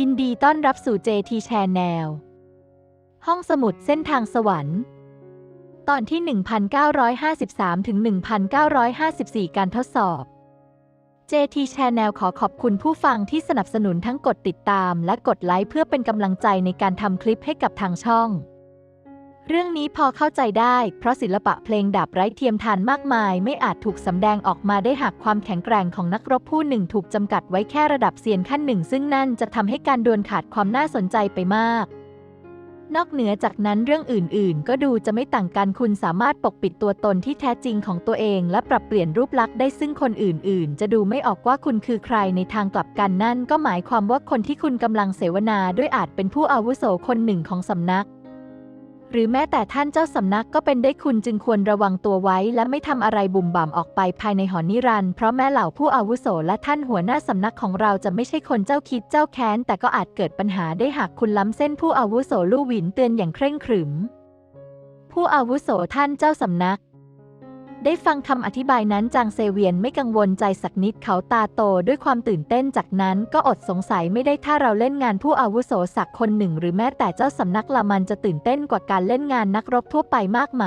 ยินดีต้อนรับสู่ JT Channel ห้องสมุดเส้นทางสวรรค์ ตอนที่ 1953 ถึง 1954 การทดสอบ JT Channel ขอขอบคุณผู้ฟังที่สนับสนุนทั้งกดติดตามและกดไลค์เพื่อเป็นกำลังใจในการทำคลิปให้กับทางช่อง เรื่องนี้พอเข้าใจได้ เพราะศิลปะเพลงดาบไร้เทียมทานมากมาย ไม่อาจถูกสำแดงออกมาได้หากความแข็งแกร่งของนักรบผู้หนึ่งถูกจำกัดไว้แค่ระดับเซียนขั้นหนึ่ง ซึ่งนั่นจะทำให้การดวลขาดความน่าสนใจไปมาก นอกเหนือจากนั้นเรื่องอื่น ๆ ก็ดูจะไม่ต่างกันคุณสามารถปกปิดตัวตนที่แท้จริงของตัวเอง และปรับเปลี่ยนรูปลักษณ์ได้ซึ่งคนอื่น ๆ จะดูไม่ออกว่าคุณคือใครในทางกลับกันนั่น ก็หมายความว่าคนที่คุณกำลังเสวนาด้วยอาจเป็นผู้อาวุโสคนหนึ่งของสำนัก หรือแม้แต่ท่านเจ้าสำนักก็เป็นได้คุณจึงควรระวังตัวไว้ และไม่ทำอะไรบุ่มบ่ามออกไปภายในหอนิรันด์เพราะแม้เหล่าผู้อาวุโสและท่านหัวหน้าสำนักของเราจะไม่ใช่คนเจ้าคิดเจ้าแค้น แต่ก็อาจเกิดปัญหาได้หากคุณล้ำเส้นผู้อาวุโสลู่หวินเตือนอย่างเคร่งขรึม ผู้อาวุโสท่านเจ้าสำนัก ได้ฟังคำอธิบายนั้นจางเซเวียนไม่กังวลใจสักนิดเขาตาโตด้วยความตื่นเต้นจากนั้นก็อดสงสัยไม่ได้ถ้าเราเล่นงานผู้อาวุโสสักคนหนึ่ง หรือแม้แต่เจ้าสำนักละมันจะตื่นเต้นกว่าการเล่นงานนักรบทั่วไปมากไหม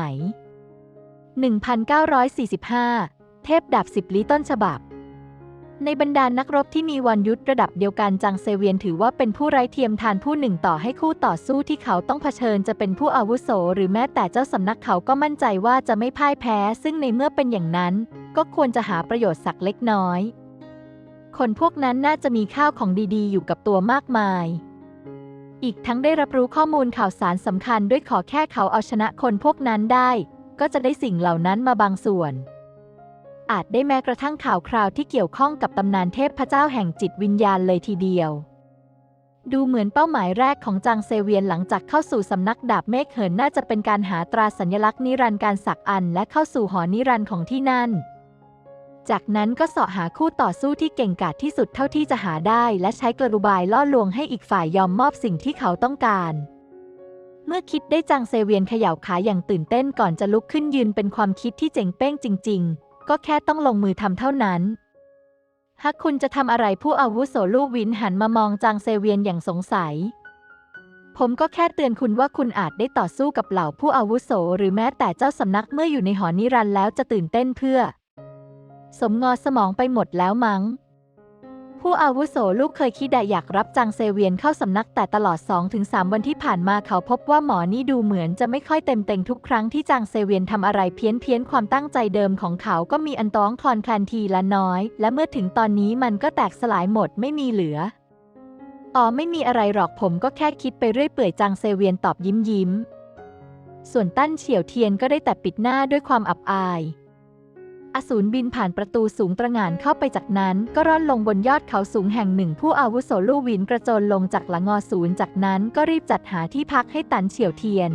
1945 เทพดาบสิบลี้ต้นฉบับ ในบรรดานักรบที่มีวันยุทธระดับเดียวกันจางเซเวียนถือว่าเป็นผู้ไร้เทียมทานผู้หนึ่งต่อให้คู่ต่อสู้ที่เขาต้องเผชิญจะเป็นผู้อาวุโส หรือแม้แต่เจ้าสำนักเขาก็มั่นใจว่าจะไม่พ่ายแพ้ ซึ่งในเมื่อเป็นอย่างนั้น ก็ควรจะหาประโยชน์สักเล็กน้อย คนพวกนั้นน่าจะมีข้าวของดีๆ อยู่กับตัวมากมาย อีกทั้งได้รับรู้ข้อมูลข่าวสารสำคัญด้วยขอแค่เขาเอาชนะคนพวกนั้นได้ ก็จะได้สิ่งเหล่านั้นมาบางส่วน อาจได้แม้กระทั่งข่าวคราวที่เกี่ยวข้องกับตำนานเทพพระเจ้าแห่งจิตวิญญาณเลยทีเดียว ดูเหมือนเป้าหมายแรกของจางเซเวียนหลังจากเข้าสู่สำนักดาบเมฆเหินน่าจะเป็นการหาตราสัญลักษณ์นิรันดร์การสักอันและเข้าสู่หอนิรันดร์ของที่นั่น จากนั้นก็เสาะหาคู่ต่อสู้ที่เก่งกาจที่สุดเท่าที่จะหาได้ และใช้กระบายล่อลวงให้อีกฝ่ายยอมมอบสิ่งที่เขาต้องการเมื่อคิดได้จางเซเวียนเขย่าขาอย่างตื่นเต้นก่อนจะลุกขึ้นยืนเป็นความคิดที่เจ๋งเป้งจริง ๆ ก็แค่ต้องลงมือทำเท่านั้น หากคุณจะทำอะไรผู้อาวุโสลูกวินหันมามองจางเซเวียนอย่างสงสัย ผมก็แค่เตือนคุณว่าคุณอาจได้ต่อสู้กับเหล่าผู้อาวุโสหรือแม้แต่เจ้าสำนักเมื่ออยู่ในหอนิรันต์แล้วจะตื่นเต้นเพื่อ สมงอสมองไปหมดแล้วมั้ง ผู้อาวุโสลูกเคยคิดอยากรับจางเซเวียนเข้าสำนักแต่ตลอด 2-3 วันที่ผ่านมาเขาพบว่าหมอนี่ดูเหมือนจะไม่ค่อยเต็มเต็งทุกครั้งที่จางเซเวียนทำอะไรเพี้ยนเพี้ยนความตั้งใจเดิมของเขาก็มีอันต้องคลอนแคลนทีละน้อย และเมื่อถึงตอนนี้มันก็แตกสลายหมดไม่มีเหลืออ๋อไม่มีอะไรหรอกผมก็แค่คิดไปเรื่อยเปื่อยจางเซเวียนตอบยิ้มยิ้มส่วนตั้นเฉียวเทียนก็ได้แต่ปิดหน้าด้วยความอับอาย อสูรบินผ่านประตูสูงตระหง่านเข้าไปจากนั้น ก็ร่อนลงบนยอดเขาสูงแห่งหนึ่ง ผู้อาวุโสลู่วินกระโจนลงจากหลังงอศูนย์จากนั้นก็รีบจัดหาที่พักให้ตันเฉียวเทียน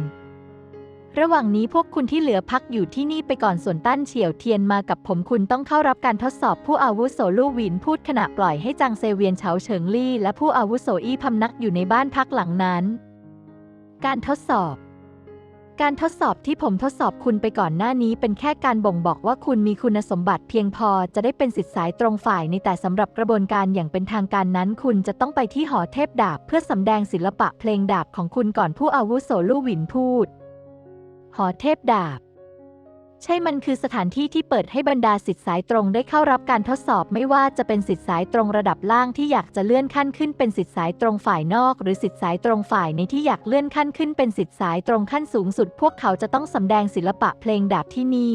ระหว่างนี้พวกคุณที่เหลือพักอยู่ที่นี่ไปก่อนส่วนตั้นเฉียวเทียนมากับผมคุณต้องเข้ารับการทดสอบผู้อาวุโสลู่วินพูดขณะปล่อยให้จางเซเวียนเฉาเฉิงลี่ และผู้อาวุโสอี้พำนักอยู่ในบ้านพักหลังนั้น การทดสอบ การทดสอบที่ผมทดสอบคุณไปก่อนหน้านี้ เป็นแค่การบ่งบอกว่าคุณมีคุณสมบัติเพียงพอจะได้เป็นสิทธิสายตรงฝ่ายในแต่สำหรับกระบวนการอย่างเป็นทางการนั้น คุณจะต้องไปที่หอเทพดาบ เพื่อสำแดงศิลปะเพลงดาบของคุณก่อนผู้อาวุโสลู่หวินพูด หอเทพดาบ ใช่มันคือสถานที่ที่เปิดให้บรรดาสิทธิสายตรงได้เข้ารับการทดสอบไม่ว่าจะเป็นสิทธิสายตรงระดับล่างที่อยากจะเลื่อนขั้นขึ้นเป็นสิทธิสายตรงฝ่ายนอก หรือสิทธิสายตรงฝ่ายในที่อยากเลื่อนขั้นขึ้นเป็นสิทธิสายตรงขั้นสูงสุด พวกเขาจะต้องสำแดงศิลปะเพลงดาบที่นี่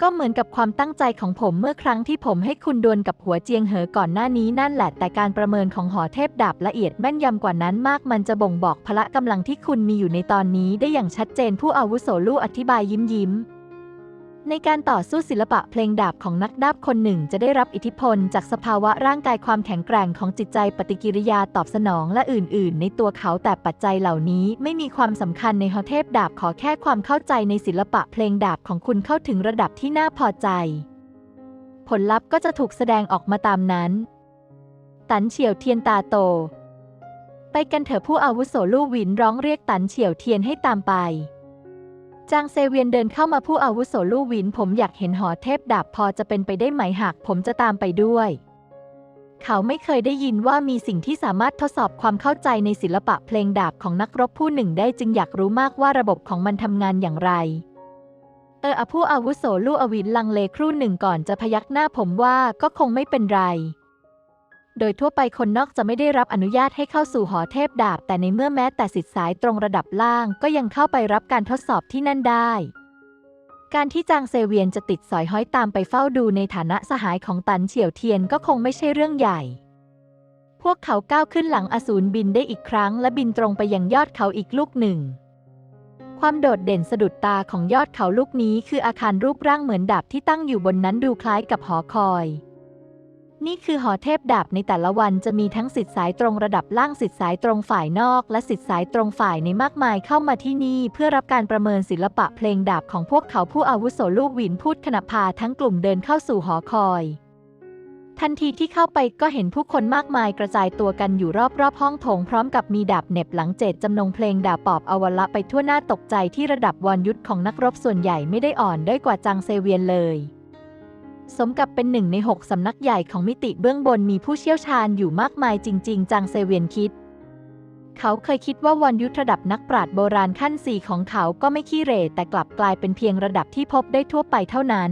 ก็เหมือนกับความตั้งใจของผมเมื่อครั้งที่ผมให้คุณดวลกับหัวเจียงเหอก่อนหน้านี้นั่นแหละ แต่การประเมินของหอเทพดาบละเอียดแม่นยำกว่านั้นมาก มันจะบ่งบอกพละกำลังที่คุณมีอยู่ในตอนนี้ได้อย่างชัดเจนผู้อาวุโสลู่อธิบายยิ้มยิ้ม ในการต่อสู้ศิลปะเพลงดาบของนักดาบคนหนึ่งจะได้รับอิทธิพล จากสภาวะร่างกายความแข็งแกร่งของจิตใจปฏิกิริยาตอบสนองและอื่น ๆ ในตัวเขาแต่ปัจจัยเหล่านี้ไม่มีความสำคัญในฮอเทพดาบขอแค่ความเข้าใจในศิลปะเพลงดาบของคุณเข้าถึงระดับที่น่าพอใจ ผลลัพธ์ก็จะถูกแสดงออกมาตามนั้น ตันเฉียวเทียนตาโต ไปกันเถอะผู้อาวุโสลู่หวินร้องเรียกตันเฉียวเทียนให้ตามไป จางเซเวียนเดินเข้ามาผู้อาวุโสลู่หวิน ผมอยากเห็นหอเทพดาบพอจะเป็นไปได้ไหมหากผมจะตามไปด้วย เขาไม่เคยได้ยินว่ามีสิ่งที่สามารถทดสอบความเข้าใจในศิลปะเพลงดาบของนักรบผู้หนึ่งได้จึงอยากรู้มากว่าระบบของมันทำงานอย่างไร เอออผู้อาวุโสลู่อวินลังเลครู่หนึ่งก่อนจะพยักหน้าผมว่าก็คงไม่เป็นไร โดยทั่วไปคนนอกจะไม่ได้รับอนุญาตให้เข้าสู่หอเทพดาบ แต่ในเมื่อแม้แต่สิทธิสายตรงระดับล่างก็ยังเข้าไปรับการทดสอบที่นั่นได้ การที่จางเซเวียนจะติดสอยห้อยตามไปเฝ้าดูในฐานะสหายของตันเฉียวเทียนก็คงไม่ใช่เรื่องใหญ่ พวกเขาก้าวขึ้นหลังอสูรบินได้อีกครั้ง และบินตรงไปยังยอดเขาอีกลูกหนึ่งความโดดเด่นสะดุดตาของยอดเขาลูกนี้คืออาคารรูปร่างเหมือนดาบที่ตั้งอยู่บนนั้นดูคล้ายกับหอคอย นี่คือหอเทพดาบในแต่ละวันจะมีทั้งสิทธิสายตรงระดับล่างสิทธิสายตรงฝ่ายนอก และสิทธิสายตรงฝ่ายในมากมายเข้ามาที่นี่ เพื่อรับการประเมินศิลปะเพลงดาบของพวกเขาผู้อาวุโสลูกหวินพูดขณะพาทั้งกลุ่มเดินเข้าสู่หอคอย ทันทีที่เข้าไปก็เห็นผู้คนมากมายกระจายตัวกันอยู่รอบๆห้องโถงพร้อมกับมีดาบเหน็บหลังเจตจำนงเพลงดาบปอบอวละไปทั่วหน้าตกใจที่ระดับวรยุทธของนักรบส่วนใหญ่ไม่ได้อ่อนด้อยกว่าจังเซเวียนเลย สมกับเป็นหนึ่งในหกสำนักใหญ่ของมิติเบื้องบนมีผู้เชี่ยวชาญอยู่มากมายจริง ๆ จังเซเวียนคิด เขาเคยคิดว่าวรยุทธระดับนักปราชญ์โบราณขั้นสี่ของเขาก็ไม่ขี้เหร่แต่กลับกลายเป็นเพียงระดับที่พบได้ทั่วไปเท่านั้น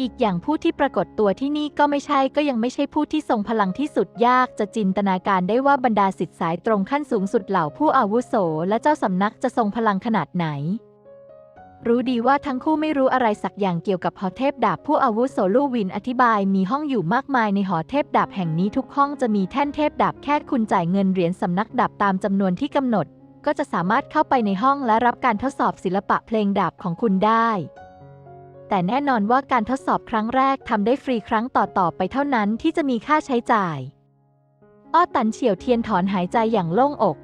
อีกอย่างผู้ที่ปรากฏตัวที่นี่ก็ไม่ใช่ก็ยังไม่ใช่ผู้ที่ทรงพลังที่สุดยากจะจินตนาการได้ว่าบรรดาสิทธิสายตรงขั้นสูงสุดเหล่าผู้อาวุโส และเจ้าสำนักจะทรงพลังขนาดไหน รู้ดีว่าทั้งคู่ไม่รู้อะไรสักอย่างเกี่ยวกับหอเทพดาบผู้อาวุโสลู่วินอธิบายมีห้องอยู่มากมายในหอเทพดาบแห่งนี้ทุกห้องจะมีแท่นเทพดาบแค่คุณจ่ายเงินเหรียญสำนักดาบตามจำนวนที่กำหนด ก็จะสามารถเข้าไปในห้องและรับการทดสอบศิลปะเพลงดาบของคุณได้ แต่แน่นอนว่าการทดสอบครั้งแรกทำได้ฟรีครั้งต่อๆไปเท่านั้นที่จะมีค่าใช้จ่าย อ้อตันเฉียวเทียนถอนหายใจอย่างโล่งอก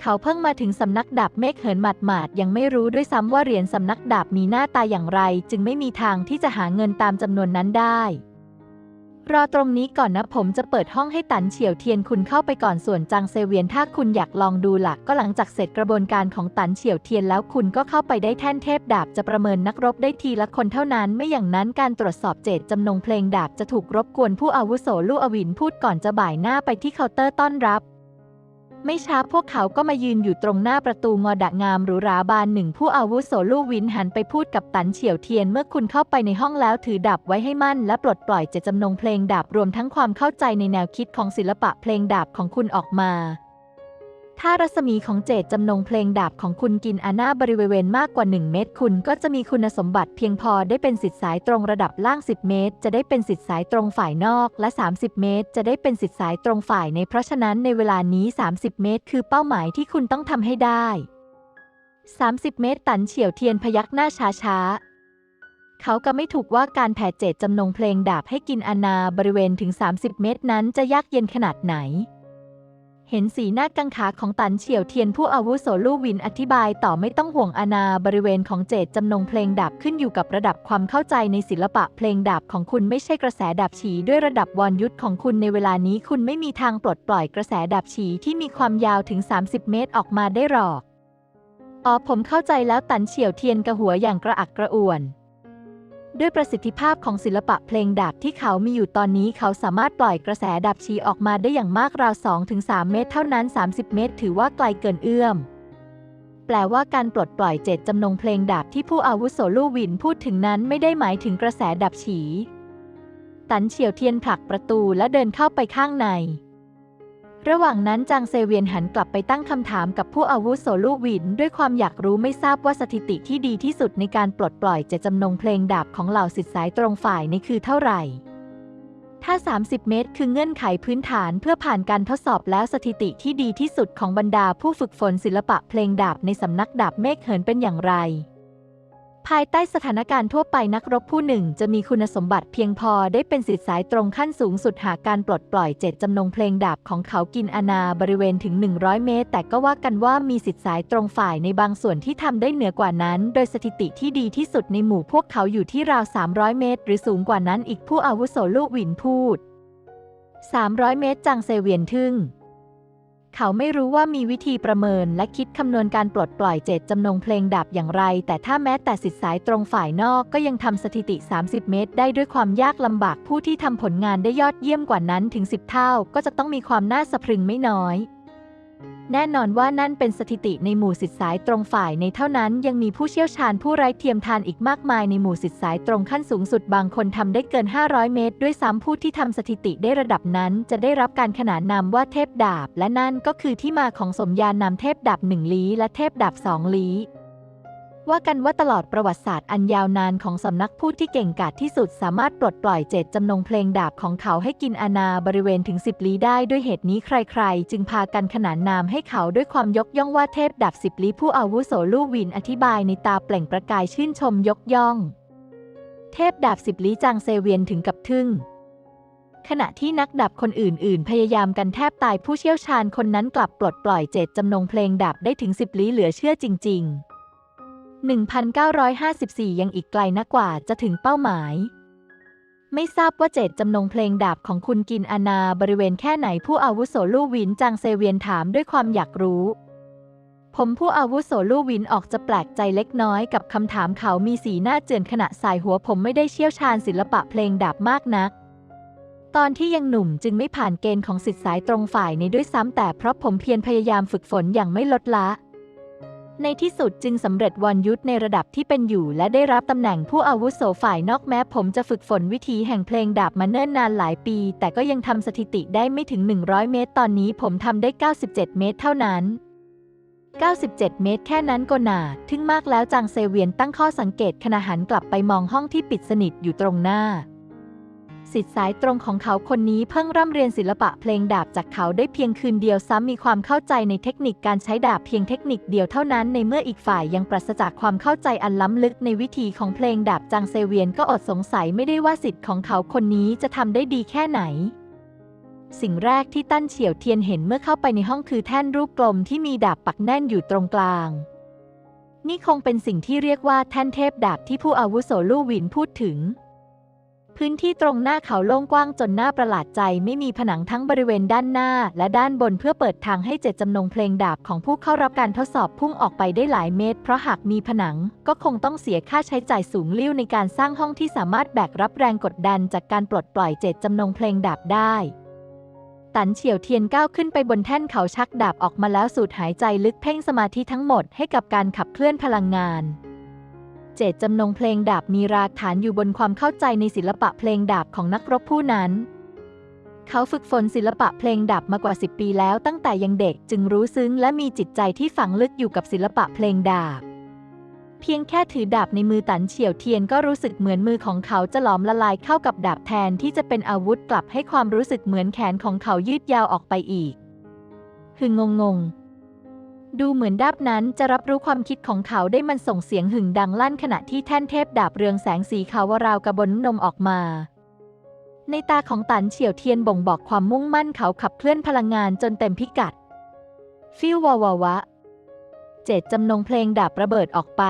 เขาเพิ่งมาถึงสำนักดาบเมฆเหินหมาดยังไม่รู้ด้วยซ้ำว่าเหรียญสำนักดาบมีหน้าตาอย่างไร จึงไม่มีทางที่จะหาเงินตามจำนวนนั้นได้ รอตรงนี้ก่อนนะผมจะเปิดห้องให้ตันเฉียวเทียนคุณเข้าไปก่อนส่วนจางเซเวียนถ้าคุณอยากลองดูหลักก็หลังจากเสร็จกระบวนการของตันเฉียวเทียนแล้วคุณก็เข้าไปได้แท่นเทพดาบจะประเมินนักรบได้ทีละคนเท่านั้น ไม่อย่างนั้นการตรวจสอบเจตจำนงเพลงดาบจะถูกรบกวนผู้อาวุโสลู่อวินพูดก่อนจะบ่ายหน้าไปที่เคาน์เตอร์ต้อนรับ ไม่ช้าพวกเขาก็มายืนอยู่ตรงหน้าประตูงอดะงามหรูหราบานหนึ่งผู้อาวุโสลู่วินหันไปพูดกับตันเฉียวเทียนเมื่อคุณเข้าไปในห้องแล้วถือดาบไว้ให้มั่น และปลดปล่อยเจตจำนงเพลงดาบรวมทั้งความเข้าใจในแนวคิดของศิลปะเพลงดาบของคุณออกมา ถ้ารัศมีของเจตจำนงเพลงดาบของคุณกินอาณาบริเวณมากกว่า 1 เมตร คุณก็จะมีคุณสมบัติเพียงพอได้เป็นสิทธิสายตรงระดับล่าง 10 เมตร จะได้เป็นสิทธิสายตรงฝ่ายนอก และ 30 เมตร จะได้เป็นสิทธิสายตรงฝ่ายในเพราะฉะนั้นในเวลานี้ 30 เมตร คือเป้าหมายที่คุณต้องทำให้ได้ 30 เมตร ตันเฉียวเทียนพยักหน้าช้าๆเขาก็ไม่ถูกว่าการแผ่เจตจำนงเพลงดาบให้กินอาณาบริเวณถึง 30 เมตรนั้นจะยากเย็นขนาดไหน เห็นสีหน้ากังขาของตันเฉียวเทียนผู้อาวุโสลู่วินอธิบายต่อไม่ต้องห่วงอาณาบริเวณของเจตจำนงเพลงดาบขึ้นอยู่กับระดับความเข้าใจในศิลปะเพลงดาบของคุณไม่ใช่กระแสดาบฉีด้วยระดับวรยุทธของคุณในเวลานี้คุณไม่มีทางปลดปล่อยกระแสดาบฉีที่มีความยาวถึง 30 เมตรออกมาได้หรอก อ๋อผมเข้าใจแล้วตันเฉียวเทียนกระหัวอย่างกระอักกระอ่วน ด้วยประสิทธิภาพของศิลปะเพลงดาบที่เขามีอยู่ตอนนี้เขาสามารถปล่อยกระแสดาบชีออกมาได้อย่างมากราว 2-3 เมตรเท่านั้น 30 เมตร ถือว่าไกลเกินเอื้อม แปลว่าการปลดปล่อยเจตจำนงเพลงดาบที่ผู้อาวุโสลู่วินพูดถึงนั้นไม่ได้หมายถึงกระแสดาบฉี ตันเฉียวเทียนผลักประตูและเดินเข้าไปข้างใน ระหว่างนั้นจางเซเวียนหันกลับไปตั้งคำถามกับผู้อาวุโสลูวิน ด้วยความอยากรู้ไม่ทราบว่าสถิติที่ดีที่สุดในการปลดปล่อยจตจำนงเพลงดาบของเหล่าสิทธิสายตรงฝ่ายในคือเท่าไหร่ ถ้า 30 เมตร คือเงื่อนไขพื้นฐานเพื่อผ่านการทดสอบแล้วสถิติที่ดีที่สุดของบรรดาผู้ฝึกฝนศิลปะเพลงดาบในสำนักดาบเมฆเหินเป็นอย่างไร ภายใต้สถานการณ์ทั่วไปนักรบผู้หนึ่งจะมีคุณสมบัติเพียงพอได้เป็นสิทธิสายตรงขั้นสูงสุดหากการปลดปล่อยเจตจำนงเพลงดาบของเขากินอาณาบริเวณถึง 100 เมตร แต่ก็ว่ากันว่ามีสิทธิสายตรงฝ่ายในบางส่วนที่ทำได้เหนือกว่านั้น โดยสถิติที่ดีที่สุดในหมู่พวกเขาอยู่ที่ราว 300 เมตร หรือสูงกว่านั้นอีกผู้อาวุโสลูกวินพูด 300 เมตรจางเซเวียนทึ่ง เขาไม่รู้ว่ามีวิธีประเมินและคิดคำนวณการปลดปล่อยเจตจำนงเพลงดับอย่างไร แต่ถ้าแม้แต่สิทธิสายตรงฝ่ายนอกก็ยังทำสถิติ 30 เมตร ได้ด้วยความยากลำบากผู้ที่ทำผลงานได้ยอดเยี่ยมกว่านั้นถึง 10 เท่า ก็จะต้องมีความน่าสะพรึงไม่น้อย แน่นอนว่านั่นเป็นสถิติในหมู่สิทธิสายตรงฝ่ายในเท่านั้นยังมีผู้เชี่ยวชาญผู้ไร้เทียมทานอีกมากมายในหมู่สิทธิสายตรงขั้นสูงสุดบางคนทำได้เกิน 500 เมตร ด้วยซ้ำผู้ที่ทำสถิติได้ระดับนั้น จะได้รับการขนานนามว่าเทพดาบ และนั่นก็คือที่มาของสมญานามเทพดาบหนึ่งลี้และเทพดาบสองลี้ ว่ากันว่าตลอดประวัติศาสตร์อันยาวนานของสำนักพูดที่เก่งกาจที่สุด สามารถปลดปล่อยเจตจำนงเพลงดาบของเขาให้กินอาณาบริเวณถึง10ลี้ได้ด้วยเหตุนี้ใครๆ จึงพากันขนานนามให้เขาด้วยความยกย่องว่าเทพดาบสิบลี้ผู้อาวุโสลู่วินอธิบายในตาเปล่งประกายชื่นชมยกย่อง เทพดาบสิบลี้จางเซเวียนถึงกับทึ่งขณะที่นักดับคนอื่น ๆ พยายามกันแทบตายผู้เชี่ยวชาญคนนั้นกลับปลดปล่อยเจตจำนงเพลงดับได้ถึง10ลี้เหลือเชื่อจริง ๆ 1954 ยังอีกไกลนักกว่าจะถึงเป้าหมาย ไม่ทราบว่าเจตจำนงเพลงดาบของคุณกินอาณาบริเวณแค่ไหนผู้อาวุโสลู่วินจางเซเวียนถามด้วยความอยากรู้ ผมผู้อาวุโสลู่วินออกจะแปลกใจเล็กน้อยกับคำถามเขามีสีหน้าเจือนขณะสายหัวผมไม่ได้เชี่ยวชาญศิลปะเพลงดาบมากนัก ตอนที่ยังหนุ่มจึงไม่ผ่านเกณฑ์ของสิทธิสายตรงฝ่ายในด้วยซ้ำแต่เพราะผมเพียรพยายามฝึกฝนอย่างไม่ลดละ ในที่สุดจึงสำเร็จวันยุทธในระดับที่เป็นอยู่ และได้รับตำแหน่งผู้อาวุโสฝ่ายนอกแม้ผมจะฝึกฝนวิธีแห่งเพลงดาบมาเนิ่นนานหลายปี แต่ก็ยังทำสถิติได้ไม่ถึง 100 เมตร ตอนนี้ผมทำได้ 97 เมตรเท่านั้น 97 เมตรแค่นั้นก็หนาทึ่งมากแล้วจางเซเวียนตั้งข้อสังเกตขณะหันกลับไปมองห้องที่ปิดสนิทอยู่ตรงหน้า สิทธิ์สายตรงของเขาคนนี้เพิ่งร่ำเรียนศิลปะเพลงดาบจากเขาได้เพียงคืนเดียวซ้ำมีความเข้าใจในเทคนิคการใช้ดาบเพียงเทคนิคเดียวเท่านั้นในเมื่ออีกฝ่ายยังปราศจากความเข้าใจอันล้ำลึกในวิธีของเพลงดาบจางเซเวียนก็อดสงสัยไม่ได้ว่าสิทธิ์ของเขาคนนี้จะทำได้ดีแค่ไหนสิ่งแรกที่ตั้นเฉียวเทียนเห็นเมื่อเข้าไปในห้องคือแท่นรูปกลมที่มีดาบปักแน่นอยู่ตรงกลาง นี่คงเป็นสิ่งที่เรียกว่าแท่นเทพดาบที่ผู้อาวุโสลู่หวินพูดถึง พื้นที่ตรงหน้าเขาโล่งกว้างจนน่าประหลาดใจไม่มีผนังทั้งบริเวณด้านหน้า และด้านบนเพื่อเปิดทางให้เจตจำนงเพลงดาบของผู้เข้ารับการทดสอบพุ่งออกไปได้หลายเมตร เพราะหากมีผนังก็คงต้องเสียค่าใช้จ่ายสูงลิ่วในการสร้างห้องที่สามารถแบกรับแรงกดดันจากการปลดปล่อยเจตจำนงเพลงดาบได้ตันเฉียวเทียนก้าวขึ้นไปบนแท่นเขาชักดาบออกมาแล้วสูดหายใจลึกเพ่งสมาธิทั้งหมดให้กับการขับเคลื่อนพลังงาน เจตจำนงเพลงดาบมีรากฐานอยู่บนความเข้าใจในศิลปะเพลงดาบของนักรบผู้นั้น เขาฝึกฝนศิลปะเพลงดาบมากว่า 10 ปีแล้วตั้งแต่ยังเด็กจึงรู้ซึ้งและมีจิตใจที่ฝังลึกอยู่กับศิลปะเพลงดาบ เพียงแค่ถือดาบในมือตันเฉียวเทียนก็รู้สึกเหมือนมือของเขาจะหลอมละลายเข้ากับดาบแทนที่จะเป็นอาวุธกลับให้ความรู้สึกเหมือนแขนของเขายืดยาวออกไปอีกหึงงงง ดูเหมือนดาบนั้นจะรับรู้ความคิดของเขาได้มันส่งเสียงหึ่งดังลั่นขณะที่แท่นเทพดาบเรืองแสงสีขาวราวกระบนนมออกมา ในตาของตันเฉียวเทียนบ่งบอกความมุ่งมั่นเขาขับเคลื่อนพลังงานจนเต็มพิกัด ฟิววาวาวะ เจตจำนงเพลงดาบระเบิดออกไป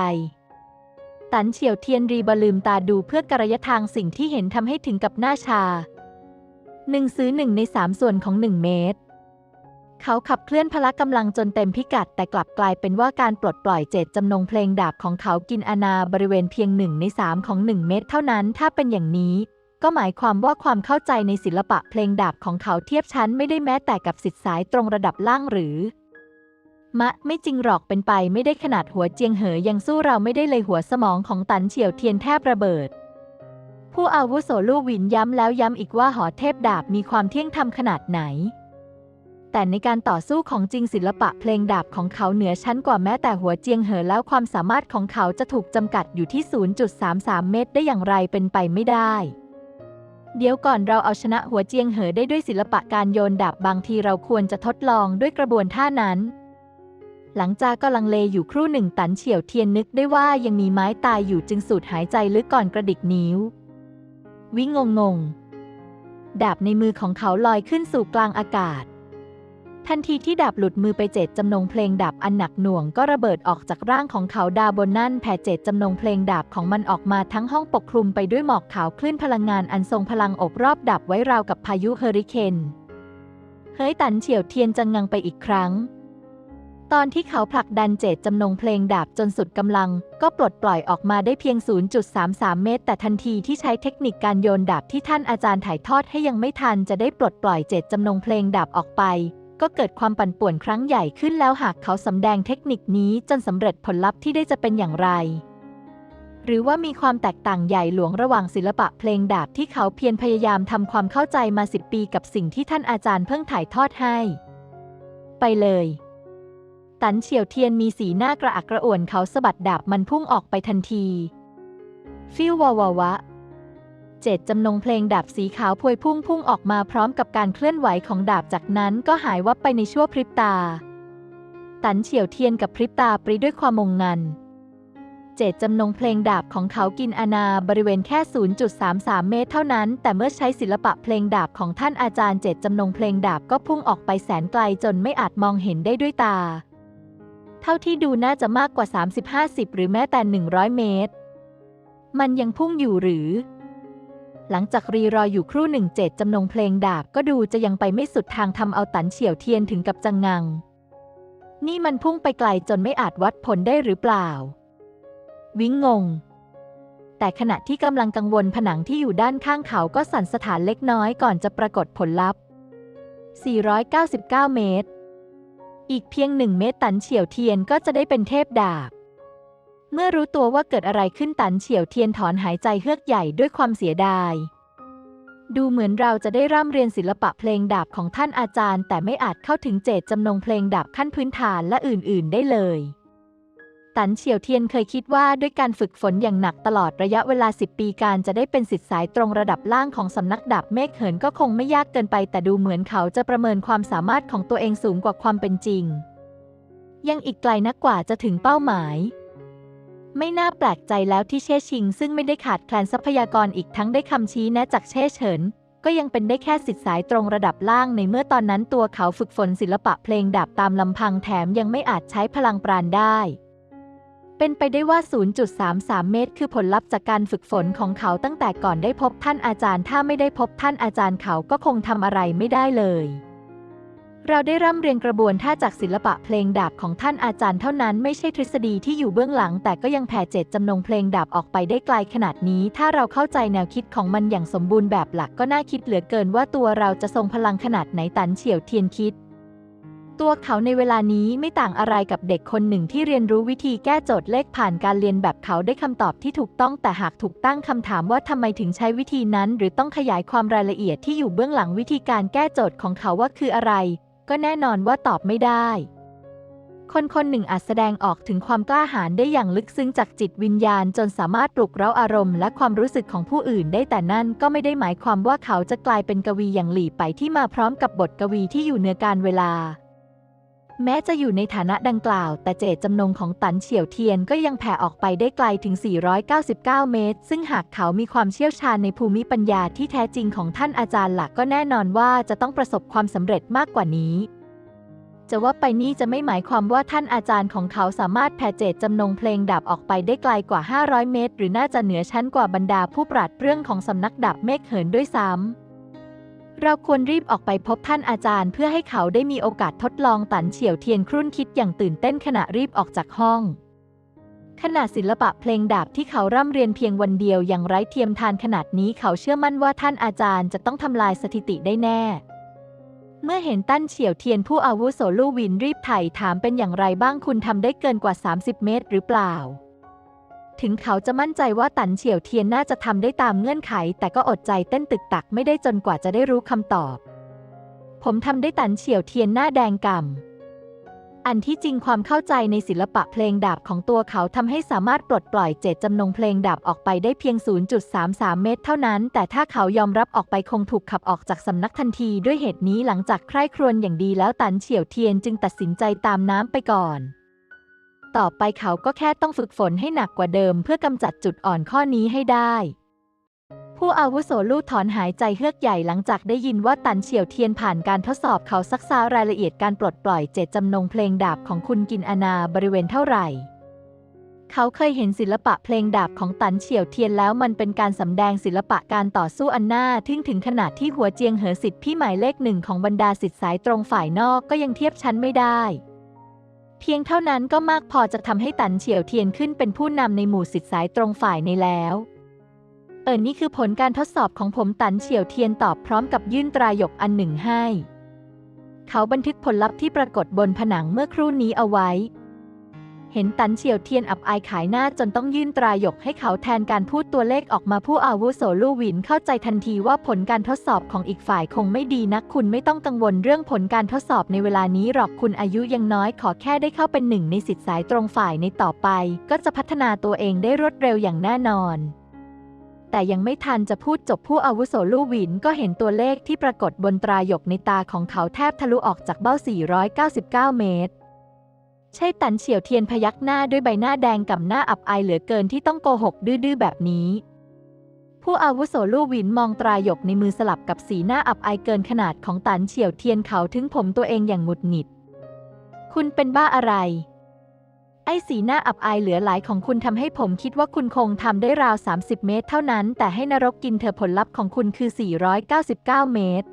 ตันเฉียวเทียนรีบลืมตาดูเพื่อกระยะทางสิ่งที่เห็นทำให้ถึงกับหน้าชาหนึ่งซื้อหนึ่งในสามส่วนของหนึ่งเมตร เขาขับเคลื่อนพละกำลังจนเต็มพิกัด แต่กลับกลายเป็นว่าการปลดปล่อยเจตจำนงเพลงดาบของเขากินอาณาบริเวณเพียงหนึ่งในสามของหนึ่งเมตร เท่านั้น ถ้าเป็นอย่างนี้ ก็หมายความว่าความเข้าใจในศิลปะเพลงดาบของเขาเทียบชั้นไม่ได้แม้แต่กับสิทธิสายตรงระดับล่างหรือ มะไม่จริงหรอกเป็นไปไม่ได้ขนาดหัวเจียงเหอยังสู้เราไม่ได้เลยหัวสมองของตันเฉียวเทียนแทบระเบิดผู้อาวุโสลู่หวินย้ำแล้วย้ำอีกว่าหอเทพดาบมีความเที่ยงธรรมขนาดไหน แต่ในการต่อสู้ของจริงศิลปะเพลงดาบของเขาเหนือชั้นกว่าแม้แต่หัวเจียงเหอแล้วความสามารถของเขาจะถูกจำกัดอยู่ที่ 0.33 เมตร ได้อย่างไรเป็นไปไม่ได้ เดี๋ยวก่อนเราเอาชนะหัวเจียงเหอได้ด้วยศิลปะการโยนดาบบางทีเราควรจะทดลองด้วยกระบวนท่านั้น หลังจากก็ลังเลอยู่ครู่หนึ่งตันเฉียวเทียนนึกได้ว่ายังมีไม้ตายอยู่จึงสูดหายใจลึกก่อนกระดิกนิ้ว วิงงงๆดาบในมือของเขาลอยขึ้นสู่กลางอากาศ ทันทีที่ดาบหลุดมือไปเจตจำนงเพลงดาบอันหนักหน่วงก็ระเบิดออกจากร่างของเขาดาบนนั่นแผ่เจตจำนงเพลงดาบของมันออกมาทั้งห้องปกคลุมไปด้วยหมอกขาวคลื่นพลังงานอันทรงพลังอบรอบดับไว้ราวกับพายุเฮอริเคนเฮ้ยตันเฉียวเทียนจังงังไปอีกครั้ง ตอนที่เขาผลักดันเจตจำนงเพลงดาบจนสุดกำลัง ก็ปลดปล่อยออกมาได้เพียง 0.33 เมตร แต่ทันทีที่ใช้เทคนิคการโยนดาบที่ท่านอาจารย์ถ่ายทอดให้ยังไม่ทันจะได้ปลดปล่อยเจตจำนงเพลงดาบออกไป ก็เกิดความปั่นป่วนครั้งใหญ่ขึ้นแล้วหากเขาสำแดงเทคนิคนี้จนสำเร็จผลลัพธ์ที่ได้จะเป็นอย่างไร หรือว่ามีความแตกต่างใหญ่หลวงระหว่างศิลปะเพลงดาบที่เขาเพียรพยายามทำความเข้าใจมาสิบปีกับสิ่งที่ท่านอาจารย์เพิ่งถ่ายทอดให้ ไปเลย ตันเฉียวเทียนมีสีหน้ากระอักกระอ่วนเขาสะบัดดาบมันพุ่งออกไปทันที ฟิววาวาวะ เจตจำนงเพลงดาบสีขาวพวยพุ่งพุ่งออกมาพร้อมกับการเคลื่อนไหวของดาบจากนั้นก็หายวับไปในชั่วพริบตา ตันเฉียวเทียนกับพริบตาปรีด้วยความมงงันเจตจำนงเพลงดาบของเขากินอาณาบริเวณแค่ 0.33 เมตรเท่านั้น แต่เมื่อใช้ศิลปะเพลงดาบของท่านอาจารย์เจตจำนงเพลงดาบก็พุ่งออกไปแสนไกลจนไม่อาจมองเห็นได้ด้วยตา เท่าที่ดูน่าจะมากกว่า 30-50 หรือแม้แต่ 100 เมตร มันยังพุ่งอยู่หรือ หลังจากรีรออยู่ครู่หนึ่งเจตจำนงเพลงดาบก็ดูจะยังไปไม่สุดทางทำเอาตันเฉียวเทียนถึงกับจังงัง นี่มันพุ่งไปไกลจนไม่อาจวัดผลได้หรือเปล่า วิ้งงง แต่ขณะที่กำลังกังวลผนังที่อยู่ด้านข้างเขาก็สั่นสถานเล็กน้อยก่อนจะปรากฏผลลัพธ์ 499 เมตร อีกเพียงหนึ่งเมตรตันเฉียวเทียนก็จะได้เป็นเทพดาบ เมื่อรู้ตัวว่าเกิดอะไรขึ้นตันเฉียวเทียนถอนหายใจเฮือกใหญ่ด้วยความเสียดาย ดูเหมือนเราจะได้ร่ำเรียนศิลปะเพลงดาบของท่านอาจารย์ แต่ไม่อาจเข้าถึงเจตจำนงเพลงดาบขั้นพื้นฐานและอื่น ๆ ได้เลยตันเฉียวเทียนเคยคิดว่าด้วยการฝึกฝนอย่างหนักตลอดระยะเวลา 10 ปีการจะได้เป็นสิทธิ์สายตรงระดับล่างของสำนักดาบเมฆเหินก็คงไม่ยากเกินไป แต่ดูเหมือนเขาจะประเมินความสามารถของตัวเองสูงกว่าความเป็นจริง ยังอีกไกลนักกว่าจะถึงเป้าหมาย ไม่น่าแปลกใจแล้วที่เช่ชิง ซึ่งไม่ได้ขาดแคลนทรัพยากรอีกทั้งได้คำชี้แนะจากเช่เฉิน ก็ยังเป็นได้แค่สิทธิสายตรงระดับล่างในเมื่อตอนนั้นตัวเขาฝึกฝนศิลปะเพลงดาบตามลำพังแถมยังไม่อาจใช้พลังปราณได้ เป็นไปได้ว่า 0.33 เมตร คือผลลัพธ์จากการฝึกฝนของเขาตั้งแต่ก่อนได้พบท่านอาจารย์ ถ้าไม่ได้พบท่านอาจารย์เขาก็คงทำอะไรไม่ได้เลย เราได้ร่ำเรียนกระบวนท่าจากศิลปะเพลงดาบของท่านอาจารย์เท่านั้นไม่ใช่ทฤษฎีที่อยู่เบื้องหลัง แต่ก็ยังแผ่เจตจำนงเพลงดาบออกไปได้ไกลขนาดนี้ ถ้าเราเข้าใจแนวคิดของมันอย่างสมบูรณ์แบบหลักก็น่าคิดเหลือเกินว่าตัวเราจะทรงพลังขนาดไหนตันเฉียวเทียนคิด ตัวเขาในเวลานี้ไม่ต่างอะไรกับเด็กคนหนึ่งที่เรียนรู้วิธีแก้โจทย์เลขผ่านการเรียนแบบเขาได้คำตอบที่ถูกต้องแต่หากถูกตั้งคำถามว่าทำไมถึงใช้วิธีนั้น หรือต้องขยายความรายละเอียดที่อยู่เบื้องหลังวิธีการแก้โจทย์ของเขาว่าคืออะไร ก็แน่นอนว่าตอบไม่ได้ คนคนหนึ่งอาจแสดงออกถึงความกล้าหาญได้อย่างลึกซึ้งจากจิตวิญญาณจนสามารถปลุกเร้าอารมณ์และความรู้สึกของผู้อื่นได้แต่นั่นก็ไม่ได้หมายความว่าเขาจะกลายเป็นกวีอย่างหลีไปที่มาพร้อมกับบทกวีที่อยู่เหนือการเวลา แม้จะอยู่ในฐานะดังกล่าว แต่เจตจำนงของตันเฉียวเทียนก็ยังแผ่ออกไปได้ไกลถึง 499 เมตร ซึ่งหากเขามีความเชี่ยวชาญในภูมิปัญญาที่แท้จริงของท่านอาจารย์หลักก็แน่นอนว่าจะต้องประสบความสำเร็จมากกว่านี้ จะว่าไปนี่จะไม่หมายความว่าท่านอาจารย์ของเขาสามารถแผ่เจตจำนงเพลงดาบออกไปได้ไกลกว่า 500 เมตร หรือน่าจะเหนือชั้นกว่าบรรดาผู้ปราดเรื่องของสำนักดาบเมฆเหินด้วยซ้ำ เราควรรีบออกไปพบท่านอาจารย์ เพื่อให้เขาได้มีโอกาสทดลองตันเฉียวเทียนครุ่นคิดอย่างตื่นเต้นขณะรีบออกจากห้องขณะศิลปะเพลงดาบที่เขาร่ำเรียนเพียงวันเดียวอย่างไร้เทียมทานขนาดนี้เขาเชื่อมั่นว่าท่านอาจารย์จะต้องทำลายสถิติได้แน่ เมื่อเห็นตั้นเฉียวเทียนผู้อาวุโสลู่วินรีบไถ่ถามเป็นอย่างไรบ้างคุณทำได้เกินกว่า 30 เมตรหรือเปล่า ถึงเขาจะมั่นใจว่าตันเฉียวเทียนน่าจะทำได้ตามเงื่อนไข แต่ก็อดใจเต้นตึกตักไม่ได้จนกว่าจะได้รู้คำตอบ ผมทำได้ตันเฉียวเทียนหน้าแดงก่ำอันที่จริงความเข้าใจในศิลปะเพลงดาบของตัวเขาทำให้สามารถปลดปล่อยเจตจำนงเพลงดาบออกไปได้เพียง 0.33 เมตร เท่านั้น แต่ถ้าเขายอมรับออกไปคงถูกขับออกจากสำนักทันทีด้วยเหตุนี้หลังจากใคร่ครวญอย่างดีแล้วตันเฉียวเทียนจึงตัดสินใจตามน้ำไปก่อน ต่อไปเขาก็แค่ต้องฝึกฝนให้หนักกว่าเดิม เพื่อกำจัดจุดอ่อนข้อนี้ให้ได้ ผู้อาวุโสลู่ถอนหายใจเฮือกใหญ่หลังจากได้ยินว่าตันเฉียวเทียนผ่านการทดสอบเขาซักซ้ารายละเอียดการปลดปล่อยเจตจำนงเพลงดาบของคุณกินอาณาบริเวณเท่าไหร่ เขาเคยเห็นศิลปะเพลงดาบของตันเฉียวเทียนแล้วมันเป็นการสำแดงศิลปะการต่อสู้อันน่าทึ่งถึงขนาดที่หัวเจียงเหอสิทธิ์พี่หมายเลขหนึ่งของบรรดาสิทธิสายตรงฝ่ายนอกก็ยังเทียบชั้นไม่ได้ เพียงเท่านั้นก็มากพอจะทำให้ตันเฉียวเทียนขึ้นเป็นผู้นำในหมู่สิทธิสายตรงฝ่ายในแล้ว เออนี่คือผลการทดสอบของผมตันเฉียวเทียนตอบพร้อมกับยื่นตรายกอันหนึ่งให้ เขาบันทึกผลลัพธ์ที่ปรากฏบนผนังเมื่อครู่นี้เอาไว้ เห็นตันเฉียวเทียนอับอายขายหน้าจนต้องยื่นตรายกให้เขาแทนการพูดตัวเลขออกมาผู้อาวุโสลู่หวินเข้าใจทันทีว่าผลการทดสอบของอีกฝ่ายคงไม่ดีนักคุณไม่ต้องกังวลเรื่องผลการทดสอบในเวลานี้หรอกคุณอายุยังน้อยขอแค่ได้เข้าเป็นหนึ่งในสิทธิสายตรงฝ่ายในต่อไป ก็จะพัฒนาตัวเองได้รวดเร็วอย่างแน่นอนแต่ยังไม่ทันจะพูดจบผู้อาวุโสลู่หวินก็เห็นตัวเลขที่ปรากฏบนตรายกในตาของเขาแทบทะลุออกจากเบ้า 499 เมตร ใช่ตันเฉียวเทียนพยักหน้าด้วยใบหน้าแดงกับหน้าอับอายเหลือเกินที่ต้องโกหกดื้อๆแบบนี้ ผู้อาวุโสลู่หวินมองตรายกในมือสลับกับสีหน้าอับอายเกินขนาดของตันเฉียวเทียนเขาถึงผมตัวเองอย่างหงุดหงิด คุณเป็นบ้าอะไร ไอ้สีหน้าอับอายเหลือหลายของคุณทำให้ผมคิดว่าคุณคงทำได้ราว 30 เมตร เท่านั้น แต่ให้นรกกินเธอผลลัพธ์ของคุณคือ 499 เมตร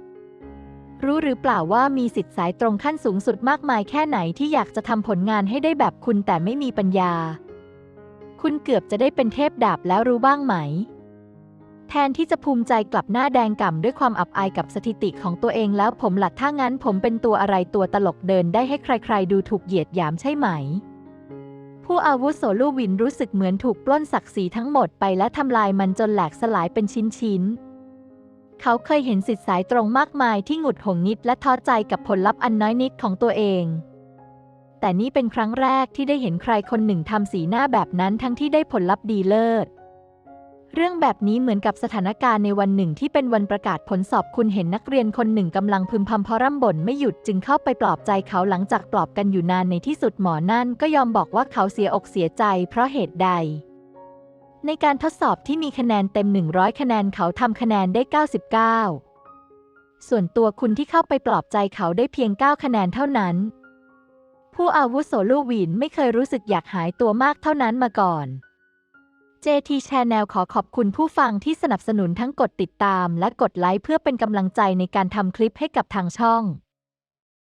รู้หรือเปล่าว่ามีสิทธิ์สายตรงขั้นสูงสุดมากมายแค่ไหนที่อยากจะทำผลงานให้ได้แบบคุณแต่ไม่มีปัญญา คุณเกือบจะได้เป็นเทพดาบแล้วรู้บ้างไหม แทนที่จะภูมิใจกลับหน้าแดงก่ำด้วยความอับอายกับสถิติของตัวเองแล้วผมหลัดถ้างั้นผมเป็นตัวอะไรตัวตลกเดินได้ให้ใคร ๆ ดูถูกเหยียดหยามใช่ไหม ผู้อาวุโสลูวินรู้สึกเหมือนถูกปล้นศักดิ์ศรีทั้งหมดไปและทำลายมันจนแหลกสลายเป็นชิ้นๆ เขาเคยเห็นสิทธิสายตรงมากมายที่หงุดหงิดและท้อใจกับผลลัพธ์อันน้อยนิดของตัวเอง แต่นี่เป็นครั้งแรกที่ได้เห็นใครคนหนึ่งทำสีหน้าแบบนั้นทั้งที่ได้ผลลัพธ์ดีเลิศเรื่องแบบนี้เหมือนกับสถานการณ์ในวันหนึ่งที่เป็นวันประกาศผลสอบคุณเห็นนักเรียนคนหนึ่งกำลังพึมพำพร่ำบ่นไม่หยุดจึงเข้าไปปลอบใจเขาหลังจากปลอบกันอยู่นานในที่สุดหมอนั่นก็ยอมบอกว่าเขาเสียอกเสียใจเพราะเหตุใด ในการทดสอบที่มีคะแนนเต็ม 100 คะแนนเขาทำคะแนนได้ 99 ส่วนตัวคุณที่เข้าไปปลอบใจเขาได้เพียง 9 คะแนนเท่านั้น ผู้อาวุโสลูกวินไม่เคยรู้สึกอยากหายตัวมากเท่านั้นมาก่อน JT Channel ขอขอบคุณผู้ฟังที่สนับสนุนทั้งกดติดตามและกดไลค์เพื่อเป็นกำลังใจในการทำคลิปให้กับทางช่อง